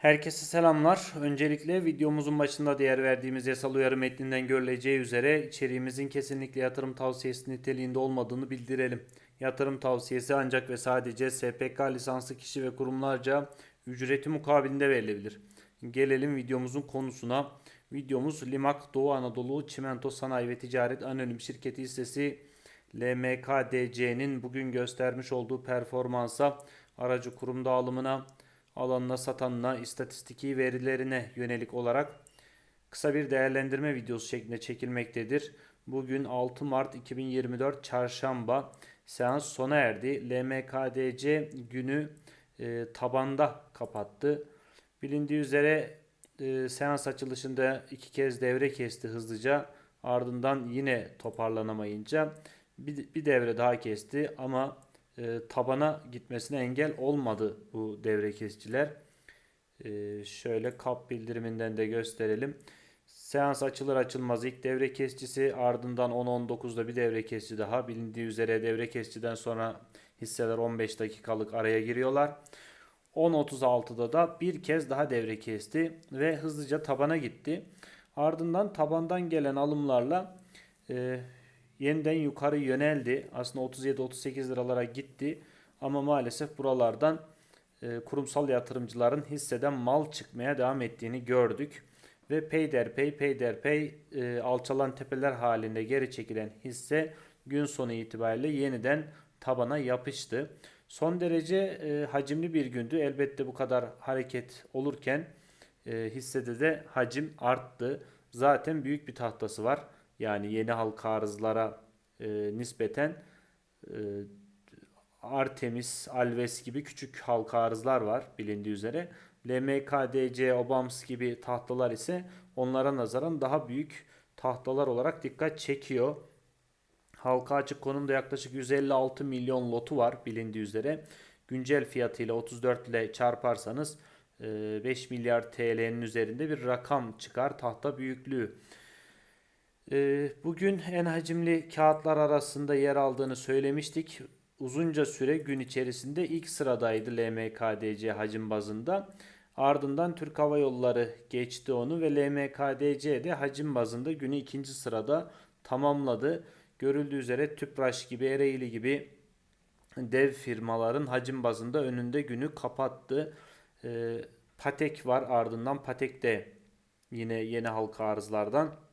Herkese selamlar. Öncelikle videomuzun başında değer verdiğimiz yasal uyarı metninden görüleceği üzere içeriğimizin kesinlikle yatırım tavsiyesi niteliğinde olmadığını bildirelim. Yatırım tavsiyesi ancak ve sadece SPK lisanslı kişi ve kurumlarca ücreti mukabilinde verilebilir. Gelelim videomuzun konusuna. Videomuz Limak Doğu Anadolu Çimento Sanayi ve Ticaret Anonim Şirketi hissesi LMKDC'nin bugün göstermiş olduğu performansa, aracı kurum dağılımına, alanına satanına, istatistiki verilerine yönelik olarak kısa bir değerlendirme videosu şeklinde çekilmektedir. Bugün 6 Mart 2024 Çarşamba seans sona erdi. LMKDC günü e, tabanda kapattı. Bilindiği üzere e, seans açılışında iki kez devre kesti hızlıca. Ardından yine toparlanamayınca bir, bir devre daha kesti ama e, tabana gitmesine engel olmadı bu devre kesiciler. E, şöyle kap bildiriminden de gösterelim. Seans açılır açılmaz ilk devre kesicisi ardından 10-19'da bir devre kesici daha. Bilindiği üzere devre kesiciden sonra hisseler 15 dakikalık araya giriyorlar. 10.36'da da bir kez daha devre kesti ve hızlıca tabana gitti. Ardından tabandan gelen alımlarla e, yeniden yukarı yöneldi. Aslında 37-38 liralara gitti ama maalesef buralardan e, kurumsal yatırımcıların hisseden mal çıkmaya devam ettiğini gördük. Ve peyderpey peyderpey e, alçalan tepeler halinde geri çekilen hisse gün sonu itibariyle yeniden tabana yapıştı. Son derece e, hacimli bir gündü. Elbette bu kadar hareket olurken e, hissede de hacim arttı. Zaten büyük bir tahtası var. Yani yeni halka arzlara e, nispeten e, Artemis, Alves gibi küçük halka arzlar var bilindiği üzere. LMKDC, Obams gibi tahtalar ise onlara nazaran daha büyük tahtalar olarak dikkat çekiyor. Halka açık konumda yaklaşık 156 milyon lotu var bilindiği üzere. Güncel fiyatıyla 34 ile çarparsanız 5 e, milyar TL'nin üzerinde bir rakam çıkar tahta büyüklüğü. E, bugün en hacimli kağıtlar arasında yer aldığını söylemiştik. Uzunca süre gün içerisinde ilk sıradaydı LMKDC hacim bazında. Ardından Türk Hava Yolları geçti onu ve LMKDC de hacim bazında günü ikinci sırada tamamladı. Görüldüğü üzere Tüpraş gibi, Ereğli gibi dev firmaların hacim bazında önünde günü kapattı. E, Patek var ardından Patek de yine yeni halka arzlardan.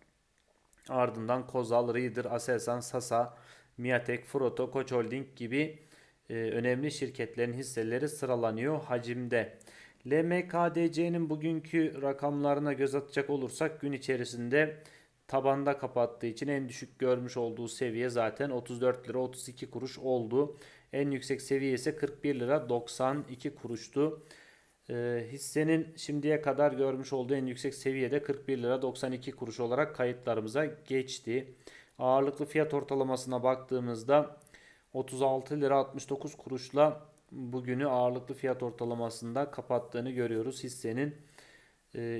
Ardından Kozal, Reader, Aselsan, Sasa, Miatek, Froto, Koç Holding gibi e, önemli şirketlerin hisseleri sıralanıyor hacimde. LMKDC'nin bugünkü rakamlarına göz atacak olursak gün içerisinde tabanda kapattığı için en düşük görmüş olduğu seviye zaten 34 lira 32 kuruş oldu. En yüksek seviye ise 41 lira 92 kuruştu. E, hissenin şimdiye kadar görmüş olduğu en yüksek seviyede 41 lira 92 kuruş olarak kayıtlarımıza geçti. Ağırlıklı fiyat ortalamasına baktığımızda 36 lira 69 kuruşla bugünü ağırlıklı fiyat ortalamasında kapattığını görüyoruz hissenin.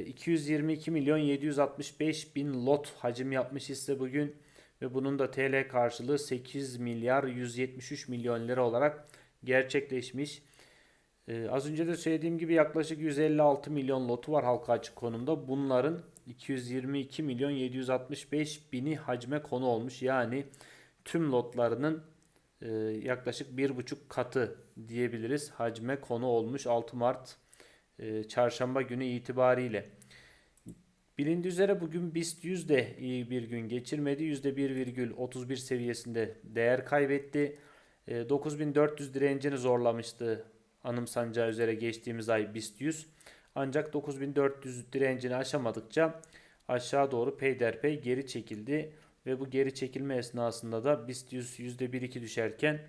222 ee, milyon 765 bin lot hacim yapmış hisse bugün ve bunun da TL karşılığı 8 milyar 173 milyon lira olarak gerçekleşmiş. Ee, az önce de söylediğim gibi yaklaşık 156 milyon lotu var halka açık konumda. Bunların 222 milyon 765 bini hacme konu olmuş. Yani tüm lotlarının e, yaklaşık bir buçuk katı diyebiliriz hacme konu olmuş 6 Mart e, çarşamba günü itibariyle. Bilindiği üzere bugün BIST 100 de iyi bir gün geçirmedi. %1,31 seviyesinde değer kaybetti. E, 9400 direncini zorlamıştı anımsanacağı üzere geçtiğimiz ay BIST 100. Ancak 9400 direncini aşamadıkça aşağı doğru peyderpey geri çekildi. Ve bu geri çekilme esnasında da BIST 100 %1-2 düşerken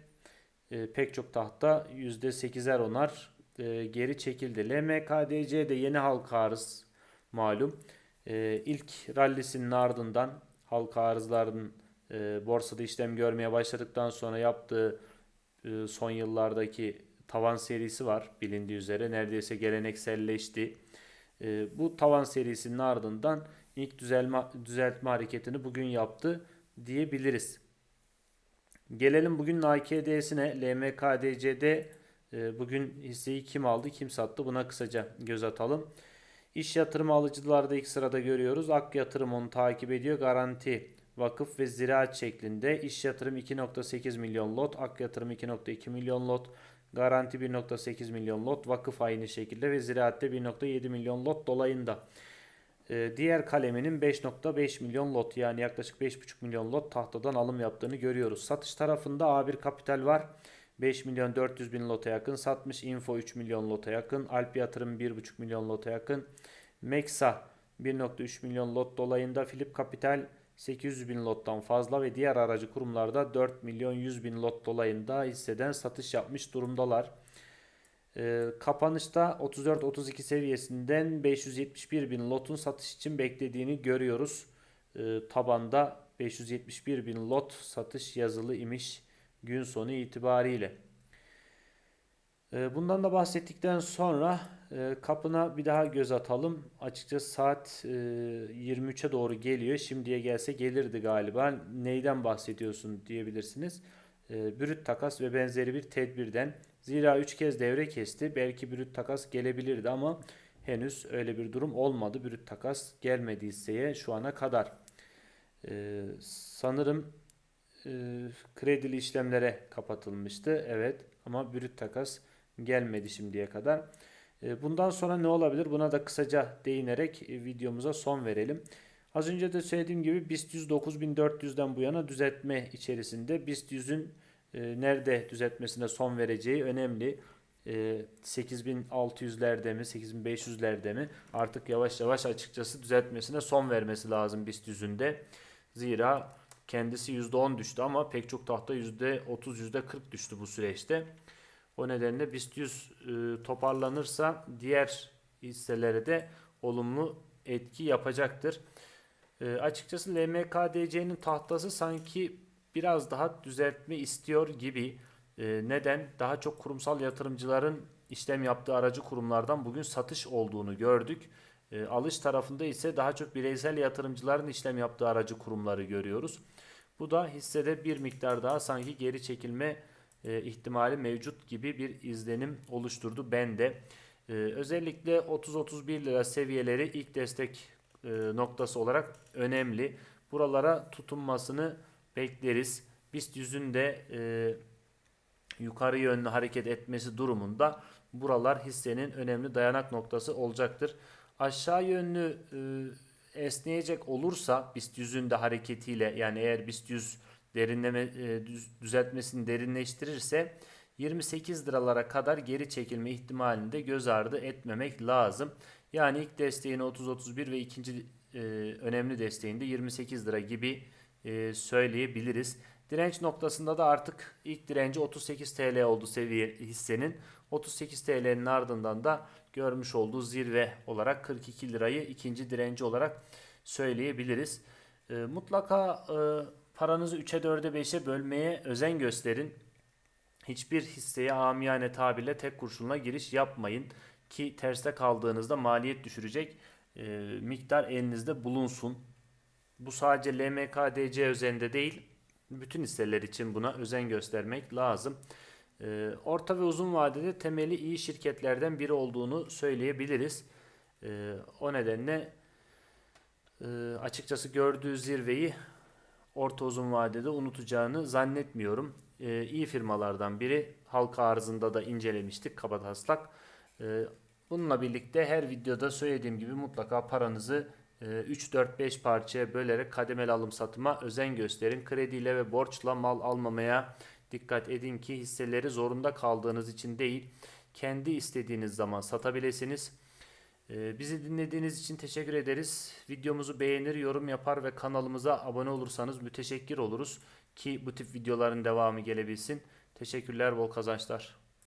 e, pek çok tahta %8'er onar e, geri çekildi. LMKDC de yeni halka arız malum. E, ilk rallisinin ardından halka arzların e, borsada işlem görmeye başladıktan sonra yaptığı e, son yıllardaki tavan serisi var bilindiği üzere. Neredeyse gelenekselleşti. E, bu tavan serisinin ardından ilk düzelme, düzeltme hareketini bugün yaptı diyebiliriz. Gelelim bugün AKD'sine. LMKDC'de E, bugün hisseyi kim aldı, kim sattı buna kısaca göz atalım. İş yatırım alıcılarda ilk sırada görüyoruz. Ak yatırım onu takip ediyor. Garanti, vakıf ve ziraat şeklinde. İş yatırım 2.8 milyon lot, ak yatırım 2.2 milyon lot, garanti 1.8 milyon lot, vakıf aynı şekilde ve ziraatte 1.7 milyon lot dolayında. Ee, diğer kaleminin 5.5 milyon lot yani yaklaşık 5.5 milyon lot tahtadan alım yaptığını görüyoruz. Satış tarafında A1 Kapital var. 5 milyon 400 bin lota yakın satmış. Info 3 milyon lota yakın. Alp Yatırım 1.5 milyon lota yakın. Meksa 1.3 milyon lot dolayında. Philip Kapital 800 bin lottan fazla ve diğer aracı kurumlarda 4 milyon 100 bin lot dolayında hisseden satış yapmış durumdalar. Ee, kapanışta 34-32 seviyesinden 571 bin lotun satış için beklediğini görüyoruz. Ee, tabanda 571 bin lot satış yazılı imiş gün sonu itibariyle. Ee, bundan da bahsettikten sonra e, kapına bir daha göz atalım. Açıkçası saat e, 23'e doğru geliyor. Şimdiye gelse gelirdi galiba. Neyden bahsediyorsun diyebilirsiniz. E, brüt takas ve benzeri bir tedbirden. Zira 3 kez devre kesti. Belki brüt takas gelebilirdi ama henüz öyle bir durum olmadı. Brüt takas gelmedi şu ana kadar. E, sanırım e, kredili işlemlere kapatılmıştı. Evet ama brüt takas gelmedi şimdiye kadar. E, bundan sonra ne olabilir? Buna da kısaca değinerek e, videomuza son verelim. Az önce de söylediğim gibi BIST 100 9400'den bu yana düzeltme içerisinde. BIST 100'ün e, nerede düzeltmesine son vereceği önemli. 8600'lerde mi 8500'lerde mi artık yavaş yavaş açıkçası düzeltmesine son vermesi lazım BIST 100'ün Zira kendisi %10 düştü ama pek çok tahta %30 %40 düştü bu süreçte. O nedenle BIST 100 e, toparlanırsa diğer hisselere de olumlu etki yapacaktır. E, açıkçası LMKDC'nin tahtası sanki biraz daha düzeltme istiyor gibi. E, neden? Daha çok kurumsal yatırımcıların işlem yaptığı aracı kurumlardan bugün satış olduğunu gördük. Alış tarafında ise daha çok bireysel yatırımcıların işlem yaptığı aracı kurumları görüyoruz. Bu da hissede bir miktar daha sanki geri çekilme e, ihtimali mevcut gibi bir izlenim oluşturdu bende. E, özellikle 30-31 lira seviyeleri ilk destek e, noktası olarak önemli. Buralara tutunmasını bekleriz. BIST yüzün de e, yukarı yönlü hareket etmesi durumunda buralar hissenin önemli dayanak noktası olacaktır. Aşağı yönlü e, esneyecek olursa BIST yüzün de hareketiyle yani eğer BIST 100 derinleme e, düz, düzeltmesini derinleştirirse 28 liralara kadar geri çekilme ihtimalini de göz ardı etmemek lazım. Yani ilk desteğini 30-31 ve ikinci e, önemli desteğinde 28 lira gibi e, söyleyebiliriz. Direnç noktasında da artık ilk direnci 38 TL oldu seviye hissenin. 38 TL'nin ardından da görmüş olduğu zirve olarak 42 lirayı ikinci direnci olarak söyleyebiliriz. Mutlaka paranızı 3'e 4'e 5'e bölmeye özen gösterin. Hiçbir hisseye amiyane tabirle tek kurşunla giriş yapmayın ki terste kaldığınızda maliyet düşürecek e, miktar elinizde bulunsun. Bu sadece LMKDC özelinde değil, bütün hisseler için buna özen göstermek lazım. E, orta ve uzun vadede temeli iyi şirketlerden biri olduğunu söyleyebiliriz. E, o nedenle e, açıkçası gördüğü zirveyi orta uzun vadede unutacağını zannetmiyorum. E, iyi firmalardan biri halka arzında da incelemiştik kabataslak. E, bununla birlikte her videoda söylediğim gibi mutlaka paranızı 3-4-5 parçaya bölerek kademeli alım satıma özen gösterin. Krediyle ve borçla mal almamaya dikkat edin ki hisseleri zorunda kaldığınız için değil, kendi istediğiniz zaman satabilirsiniz. Ee, bizi dinlediğiniz için teşekkür ederiz. Videomuzu beğenir, yorum yapar ve kanalımıza abone olursanız müteşekkir oluruz ki bu tip videoların devamı gelebilsin. Teşekkürler, bol kazançlar.